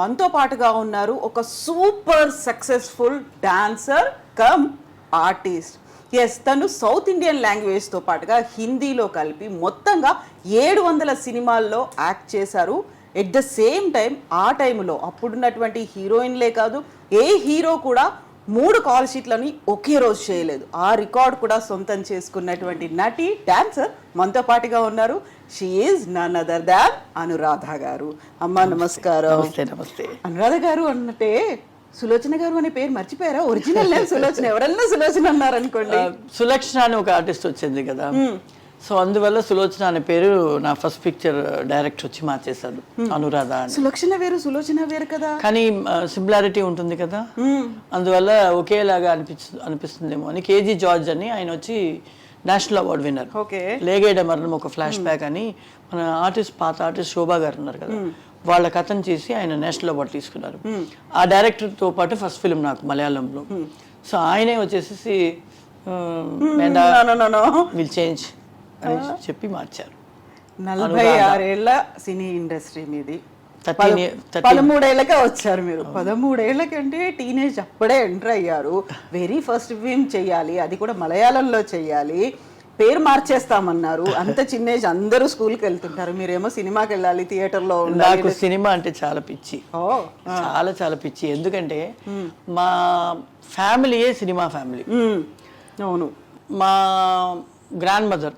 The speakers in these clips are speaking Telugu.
మనతో పాటుగా ఉన్నారు ఒక super successful dancer cum artist. Yes తను సౌత్ ఇండియన్ లాంగ్వేజ్తో పాటుగా హిందీలో కలిపి మొత్తంగా ఏడు వందల సినిమాల్లో యాక్ట్ చేశారు. ఎట్ ద సేమ్ టైం ఆ టైంలో అప్పుడున్నటువంటి హీరోయిన్లే కాదు ఏ హీరో కూడా మూడు కాల్ షీట్లని ఒకే రోజు చేయలేదు. ఆ రికార్డ్ కూడా సొంతం చేసుకున్నటువంటి నటి డాన్సర్ మనతో పాటుగా ఉన్నారు. She is none other than Anuradha garu. అమ్మా నమస్కారం. నమస్తే నమస్తే. అనురాధ గారు అన్నట్టే సులోచన గారు అనే పేరు మర్చిపోయారా? Original name Sulochana. ఎవరన్నా సులోచన అన్నారు అనుకోండి ఆ, సులక్షణ అని ఒక ఆర్టిస్ట్ వచ్చింది కదా. సో అందువల్ల సులోచన అనే పేరు నా ఫస్ట్ పిక్చర్ డైరెక్ట్ వచ్చి మార్చేశాడు. అనురాధ అని. సులక్షణ వేరు సులోచన వేరు కదా? కానీ సిమిలారిటీ ఉంటుంది కదా? అందువల్ల ఒకేలాగా అనిపించ అనిపిస్తుందేమో అని కేజీ జార్జ్ అని ఆయన వచ్చి నేషనల్ అవార్డ్ విన్నర్ ఓకే. లేగేడ మరణం ఒక ఫ్లాష్ బ్యాక్ అని మన ఆర్టిస్ట్ పాత ఆర్టిస్ట్ శోభా గారు ఉన్నారు కదా? వాళ్ళ కథను చేసి ఆయన నేషనల్ అవార్డు తీసుకున్నారు. ఆ డైరెక్టర్తో పాటు ఫస్ట్ ఫిల్మ్ నాకు మలయాళంలో. సో ఆయనే వచ్చేసి విల్ చేంజ్ అని చెప్పి మార్చారు. నలభై ఆరేళ్ళ సినీ ఇండస్ట్రీ మీది. పదమూడేళ్ళకే వచ్చారు మీరు. పదమూడేళ్ళకంటే టీనేజ్ అప్పుడే ఎంటర్ అయ్యారు. వెరీ ఫస్ట్ ఫిల్మ్ చెయ్యాలి అది కూడా మలయాళంలో చెయ్యాలి పేరు మార్చేస్తామన్నారు. అంత చిన్న ఏజ్ అందరూ స్కూల్కి వెళ్తుంటారు. మీరేమో సినిమాకి వెళ్ళాలి థియేటర్లో ఉండాలి. నాకు సినిమా అంటే చాలా పిచ్చి. చాలా చాలా పిచ్చి. ఎందుకంటే మా ఫ్యామిలీయే సినిమా ఫ్యామిలీ. అవును. మా గ్రాండ్ మదర్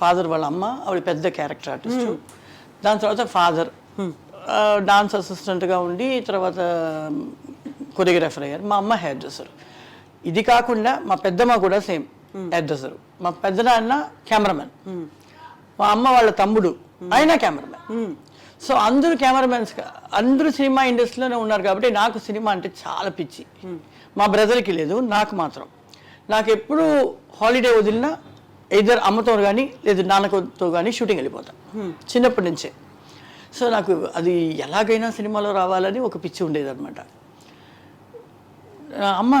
ఫాదర్ వాళ్ళ అమ్మ ఆవిడ పెద్ద క్యారెక్టర్ ఆర్టిస్ట్. దాని తర్వాత ఫాదర్. డాన్స్ అసిస్టెంట్గా ఉండి తర్వాత కొరియోగ్రాఫర్ అయ్యారు. మా అమ్మ హెయిర్ డ్రెస్సర్. ఇది కాకుండా మా పెద్దమ్మ కూడా సేమ్ హెయిర్ డ్రెస్సర్. మా పెద్దనాన్న కెమెరామెన్. మా అమ్మ వాళ్ళ తమ్ముడు ఆయన కెమెరామెన్. సో అందరూ కెమెరామెన్స్ అందరూ సినిమా ఇండస్ట్రీలోనే ఉన్నారు కాబట్టి నాకు సినిమా అంటే చాలా పిచ్చి. మా బ్రదర్కి లేదు నాకు మాత్రం. నాకు ఎప్పుడు హాలిడే వదిలినా ఇద్దరు అమ్మతో కానీ లేదు నాన్నతో కానీ షూటింగ్ వెళ్ళిపోతా. చిన్నప్పటి నుంచే. సో నాకు అది ఎలాగైనా సినిమాలో రావాలని ఒక పిచ్చి ఉండేది అనమాట అమ్మ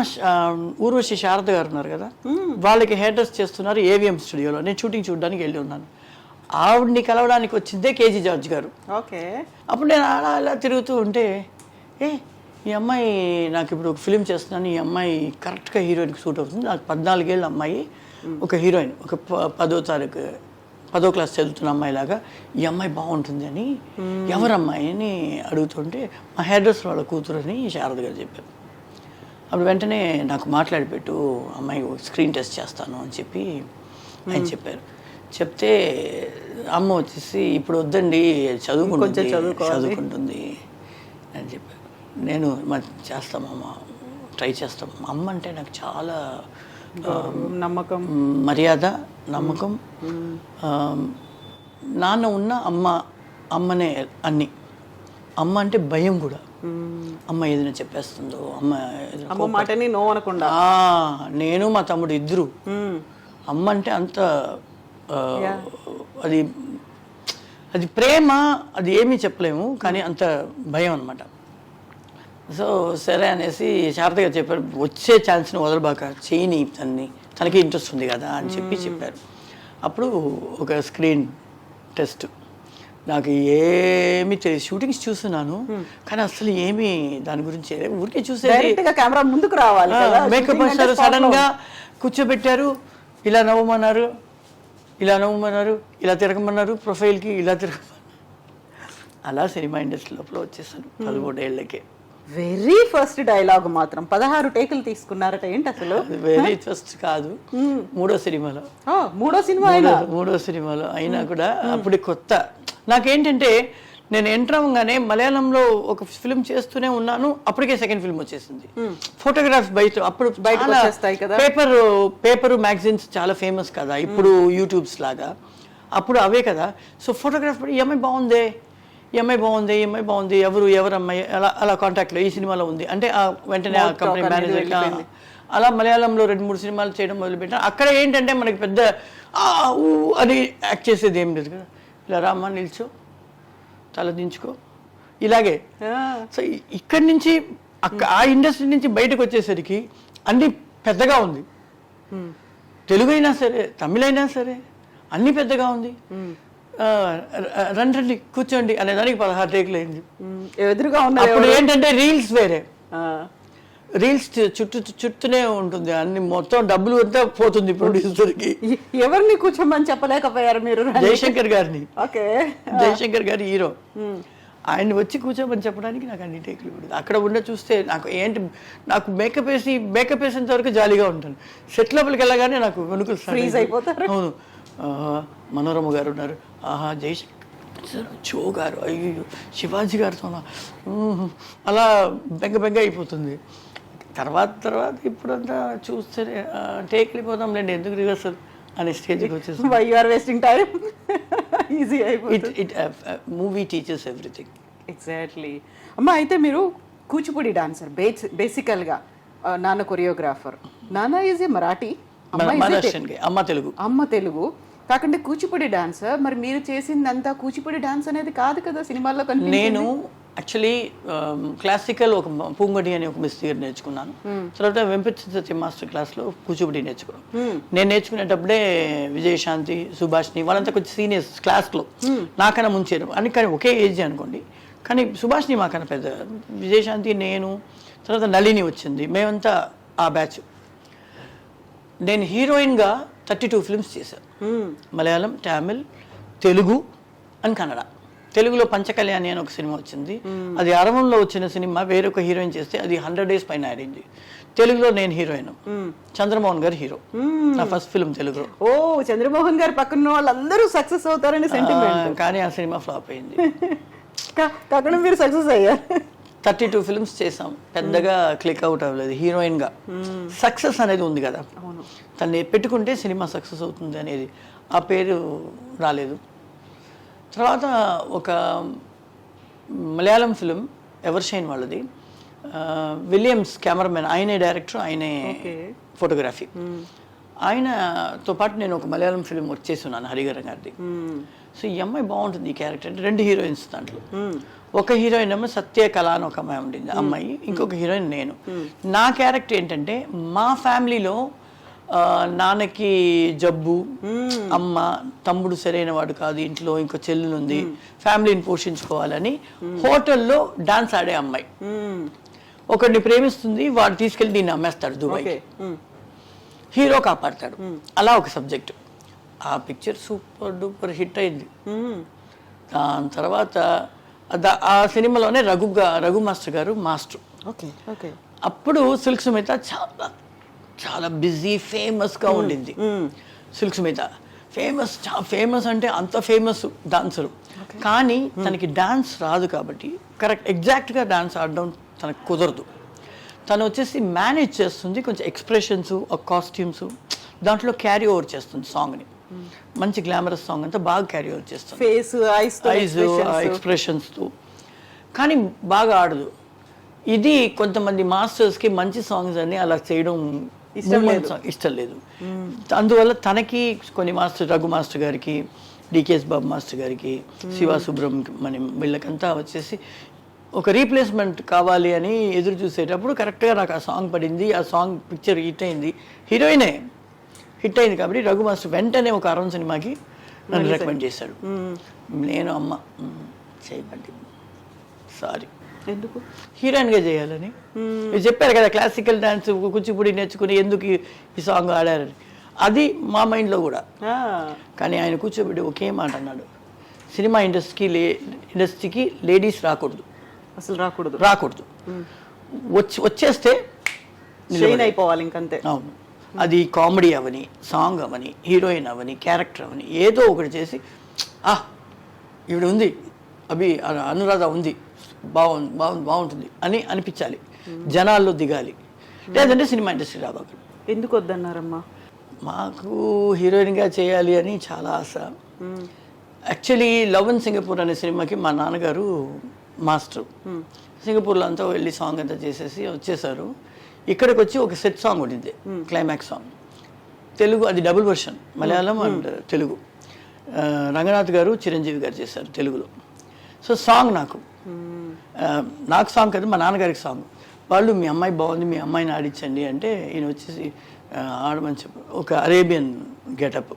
ఊర్వశి శారద గారు ఉన్నారు కదా? వాళ్ళకి హెయిర్ డ్రెస్ చేస్తున్నారు ఏవిఎం స్టూడియోలో. నేను షూటింగ్ చూడడానికి వెళ్ళి ఉన్నాను. ఆవిడ్ని కలవడానికి వచ్చిందే కేజీ జార్జ్ గారు. ఓకే. అప్పుడు నేను అలా అలా తిరుగుతూ ఉంటే ఏ ఈ అమ్మాయి నాకు ఇప్పుడు ఒక ఫిలిం చేస్తున్నాను. ఈ అమ్మాయి కరెక్ట్గా హీరోయిన్కి సూట్ అవుతుంది. నాకు పద్నాలుగేళ్ళ అమ్మాయి. ఒక హీరోయిన్ ఒక పదో తారీఖు పదో క్లాస్ చదువుతున్న అమ్మాయి లాగా ఈ అమ్మాయి బాగుంటుంది అని ఎవరు అమ్మాయి అని అడుగుతుంటే మా హెయిర్ డ్రెస్ వాళ్ళ కూతురు అని శారద గారు చెప్పారు. అప్పుడు వెంటనే నాకు మాట్లాడి పెట్టు అమ్మాయి స్క్రీన్ టెస్ట్ చేస్తాను అని చెప్పి ఆయన చెప్పారు. చెప్తే అమ్మ వచ్చేసి ఇప్పుడు వద్దండి చదువుకుంటుంది చదువుకుంటుంది అని చెప్పారు. నేను మరి చేస్తామమ్మ ట్రై చేస్తాం. అమ్మ అంటే నాకు చాలా నమ్మకం. మర్యాద నమ్మకం. నాన్న ఉన్న అమ్మ అమ్మనే అన్ని. అమ్మ అంటే భయం కూడా. అమ్మ ఏదైనా చెప్పేస్తుందో అమ్మ ఏదైనా అమ్మ మాటని నో అనకుండా. నేను మా తమ్ముడు ఇద్దరు. మ్మ్. అమ్మ అంటే అంత అది అది ప్రేమ అది ఏమీ చెప్పలేము కానీ అంత భయం అనమాట సో సరే అనేసి శారదగా చెప్పారు వచ్చే ఛాన్స్ని వదలబాక చేయని తన్ని తనకి ఇంట్రెస్ట్ ఉంది కదా అని చెప్పి చెప్పారు. అప్పుడు ఒక స్క్రీన్ టెస్ట్. నాకు ఏమి తెలియదు షూటింగ్స్ చూస్తున్నాను కానీ అసలు ఏమీ దాని గురించి ఊరికే చూసేది కెమెరా ముందుకు రావాలి మేకప్ వేస్తారు సడన్. గా కూర్చోబెట్టారు ఇలా నవ్వమన్నారు ఇలా నవ్వమన్నారు ఇలా తిరగమన్నారు ప్రొఫైల్కి ఇలా తిరగమన్నారు. అలా సినిమా ఇండస్ట్రీ లోపల వచ్చేసాను పదమూడేళ్ళకే. వెరీ ఫస్ట్ డైలాగ్ మాత్రం. పదహారు టేకులు తీసుకున్నారట ఏంటి అసలు? వెరీ ఫస్ట్ కాదు. మూడో సినిమాలో. మూడో సినిమా అయినా? మూడో- సినిమాలో అయినా కూడా అప్పుడు కొత్త. నాకేంటంటే నేను ఎంటర్ అవ్వగానే మలయాళంలో ఒక ఫిల్మ్ చేస్తూనే ఉన్నాను అప్పటికే సెకండ్ ఫిల్మ్ వచ్చేసింది. ఫోటోగ్రాఫ్ బయట అప్పుడు కదా. పేపర్ పేపర్ మ్యాగజైన్స్ చాలా ఫేమస్ కదా ఇప్పుడు యూట్యూబ్స్ లాగా. అప్పుడు అవే కదా. సో ఫోటోగ్రాఫ్ ఈ అమ్మాయి బాగుందే. ఈ అమ్మాయి బాగుంది ఈ అమ్మాయి బాగుంది ఎవరు ఎవరు అమ్మాయి అలా అలా కాంటాక్ట్లో ఈ సినిమాలో ఉంది. అంటే ఆ వెంటనే ఆ కంపెనీ మేనేజర్. అలా మలయాళంలో రెండు మూడు సినిమాలు చేయడం మొదలుపెట్టాను అక్కడ ఏంటంటే మనకి పెద్ద ఆ ఊ అని యాక్ట్ చేసేది ఏం లేదు కదా. ఇలా రామ్మా నిల్చో తల దించుకో. ఇలాగే. సో ఇక్కడి నుంచి అక్క ఆ ఇండస్ట్రీ నుంచి బయటకు వచ్చేసరికి అన్ని పెద్దగా ఉంది. తెలుగు అయినా సరే తమిళ అయినా సరే అన్ని పెద్దగా ఉంది. రండి రండి కూర్చోండి అనేదానికి పదహారు టేకులు అయింది. ఎదురుగా ఉన్నారు అప్పుడు? ఏంటంటే రీల్స్ వేరే. రీల్స్ చుట్టూ చుట్టూనే ఉంటుంది. అన్ని మొత్తం డబ్బులు అంతా పోతుంది ప్రొడ్యూసర్కి. ఎవరిని కూర్చోమని చెప్పలేకపోయారు మీరు? జయశంకర్ గారిని. ఓకే. జయశంకర్ గారి హీరో. ఆయన వచ్చి కూర్చోమని చెప్పడానికి నాకు అన్ని టేకులు పడింది అక్కడ ఉండ చూస్తే నాకు ఏంటి నాకు మేకప్ వేసి మేకప్ వేసేంత వరకు జాలీగా ఉంటాను. సెట్ లోపలికి వెళ్ళగానే నాకు వెనుకలు అయిపోయి- అయిపోతారు. అవును. ఆహా, మనోరమ గారు ఉన్నారు. ఆహా జయశంకర్ చో గారు. అయ్యో శివాజీ గారితో అలా బెంగ బెంగ అయిపోతుంది. తర్వాత తర్వాత ఇప్పుడంతా చూస్తే టేక్ వెళ్ళిపోదాంలేండి ఎందుకు రిహర్సల్ అనే స్టేజ్కి వచ్చేసి why you are wasting time easy అయిపోతుంది. It movie teachers everything exactly అమ్మ అయితే మీరు కూచిపూడి డాన్సర్ బేసికల్గా నాన్న కొరియోగ్రాఫర్. నాన్న ఈజ్ ఏ మరాఠీ అమ్మ తెలుగు. అమ్మ తెలుగు. కాకుండా కూచిపూడి డాన్సర్ మరి మీరు చేసిందంతా కూచిపూడి డాన్స్ అనేది కాదు కదా సినిమాల్లో నేను యాక్చువల్లీ క్లాసికల్ ఒక పూంగడి అని ఒక మిస్ దగ్గర నేర్చుకున్నాను. తర్వాత వెంపతి మాస్టర్ క్లాస్లో కూచిపూడి నేర్చుకున్నాను. నేను నేర్చుకునేటప్పుడే విజయశాంతి సుభాష్ని వాళ్ళంతా కొంచెం సీనియర్స్ క్లాస్లో నాకన్నా ముంచారు. అని కానీ ఒకే ఏజ్ అనుకోండి. కానీ సుభాష్ని మాకన్నా పెద్ద విజయశాంతి నేను తర్వాత నళిని వచ్చింది. మేమంతా ఆ బ్యాచ్. నేను హీరోయిన్గా థర్టీ టూ ఫిల్మ్స్ చేశాను మలయాళం తమిళ్ తెలుగు అండ్ కన్నడ. తెలుగులో పంచకళ్యాణి అని ఒక సినిమా వచ్చింది. అది అరవంలో వచ్చిన సినిమా వేరొక హీరోయిన్ చేస్తే అది హండ్రెడ్ డేస్ పైన ఆడింది తెలుగులో నేను హీరోయిన్ చంద్రమోహన్ గారు హీరో నా ఫస్ట్ ఫిల్మ్ తెలుగులో. ఓ చంద్రమోహన్ గారు పక్కన వాళ్ళందరూ సక్సెస్ అవుతారని సెంటిమెంట్ కానీ ఆ సినిమా ఫ్లాప్ అయింది. కాకుండా మీరు సక్సెస్ అయ్యారు. థర్టీ టూ ఫిల్మ్స్ చేసాం. పెద్దగా క్లిక్ అవుట్ అవ్వలేదు. హీరోయిన్గా సక్సెస్ అనేది ఉంది కదా. తన్ని పెట్టుకుంటే సినిమా సక్సెస్ అవుతుంది అనేది ఆ పేరు రాలేదు. తర్వాత ఒక మలయాళం ఫిలిం ఎవర్ షైన్ వాళ్ళది విలియమ్స్ కెమెరామెన్ ఆయనే డైరెక్టర్ ఆయనే ఫోటోగ్రఫీ ఆయనతో పాటు నేను ఒక మలయాళం ఫిలిం వర్క్ చేస్తున్నాను హరిగరం గారిది. సో ఈ అమ్మాయి బాగుంటుంది ఈ క్యారెక్టర్ అంటే రెండు హీరోయిన్స్ దాంట్లో. ఒక హీరోయిన్ ఏమో సత్య కళ అని ఒక అమ్మాయి ఉండింది అమ్మాయి. ఇంకొక హీరోయిన్ నేను. నా క్యారెక్టర్ ఏంటంటే మా ఫ్యామిలీలో నాన్నకి జబ్బు అమ్మ తమ్ముడు సరైన వాడు కాదు ఇంట్లో ఇంకో చెల్లెలు ఉంది ఫ్యామిలీని పోషించుకోవాలని హోటల్లో డాన్స్ ఆడే అమ్మాయి. ఒకడిని ప్రేమిస్తుంది వాడు తీసుకెళ్ళి దీన్ని అమ్మేస్తాడు దుబాయ్ హీరో కాపాడతాడు. అలా ఒక సబ్జెక్ట్. ఆ పిక్చర్ సూపర్ డూపర్ హిట్ అయింది. దాని తర్వాత ఆ సినిమాలోనే Raghu Raghu master garu master. Okay okay. అప్పుడు సిల్క్ సుమిత చాలా చాలా బిజీ ఫేమస్గా ఉండింది. సిల్క్ సుమిత. ఫేమస్ ఫేమస్ అంటే అంత ఫేమస్ డాన్సరు. కానీ తనకి డాన్స్ రాదు కాబట్టి కరెక్ట్ ఎగ్జాక్ట్గా డాన్స్ ఆడడం తనకు కుదరదు. తను వచ్చేసి మేనేజ్ చేస్తుంది కొంచెం ఎక్స్ప్రెషన్స్ కాస్ట్యూమ్స్ దాంట్లో క్యారీ ఓవర్ చేస్తుంది సాంగ్ని. మంచి గ్లామరస్ సాంగ్ అంతా బాగా క్యారీ ఓవర్ చేస్తుంది. ఫేస్ ఐస్ ఐజ్ ఎక్స్ప్రెషన్స్తో కానీ బాగా ఆడదు. ఇది కొంతమంది మాస్టర్స్కి మంచి సాంగ్స్ అని అలా చేయడం movement song ఇష్టం లేదు. అందువల్ల తనకి కొన్ని మాస్టర్ రఘు మాస్టర్ గారికి డికేఎస్ బాబు మాస్టర్ గారికి శివ సుబ్రహ్మణ్యం వీళ్ళకంతా వచ్చేసి ఒక రీప్లేస్మెంట్ కావాలి అని ఎదురు చూసేటప్పుడు కరెక్ట్గా నాకు ఆ సాంగ్ పడింది ఆ సాంగ్ పిక్చర్ హిట్ అయింది. హీరోయినే హిట్ అయింది కాబట్టి రఘు మాస్టర్ వెంటనే ఒక అరవన్ సినిమాకి నన్ను రికమెండ్ చేశాడు. నేను అమ్మ. "మ్మ్, చేయమండి సారీ. ఎందుకు? హీరోయిన్గా చేయాలని. మీరు చెప్పారు కదా క్లాసికల్ డాన్స్ కూచిపూడి నేర్చుకుని ఎందుకు ఈ- సాంగ్ ఆడారని. అది మా మైండ్లో కూడా. కానీ ఆయన కూర్చోబెట్టి ఒకే మాట అన్నాడు. సినిమా ఇండస్ట్రీకి లే ఇండస్ట్రీకి లేడీస్ రాకూడదు. అసలు రాకూడదు. రాకూడదు. వచ్చి వచ్చేస్తే అయిపోవాలి ఇంకంతే. అవును. అది కామెడీ అవని సాంగ్ అవని హీరోయిన్ అవని క్యారెక్టర్ అవని ఏదో ఒకటి చేసి ఆ ఈవిడ ఉంది అభి అను- అనురాధ ఉంది బాగుంది బాగుంది బాగుంటుంది అని అనిపించాలి. జనాల్లో దిగాలి. లేదంటే సినిమా ఇండస్ట్రీ రాబాకండి ఎందుకు వద్దన్నారమ్మా? మాకు హీరోయిన్గా చేయాలి అని చాలా ఆశ. యాక్చువల్లీ లవ్ ఇన్ సింగపూర్ అనే సినిమాకి మా నాన్నగారు మాస్టర్. సింగపూర్లో అంతా వెళ్ళి సాంగ్ అంతా చేసేసి వచ్చేసారు. ఇక్కడికి వచ్చి ఒక సెట్ సాంగ్ ఉండింది క్లైమాక్స్ సాంగ్ తెలుగు అది double version Malayalam and Telugu. Ranganath garu Chiranjeevi garu చేశారు తెలుగులో. సో సాంగ్ నాకు. నాకు సాంగ్ కదా మా నాన్నగారికి సాంగ్ వాళ్ళు మీ అమ్మాయి బాగుంది మీ అమ్మాయిని ఆడించండి అంటే ఈయన వచ్చేసి ఆడమని చెప్పు ఒక అరేబియన్ గెటప్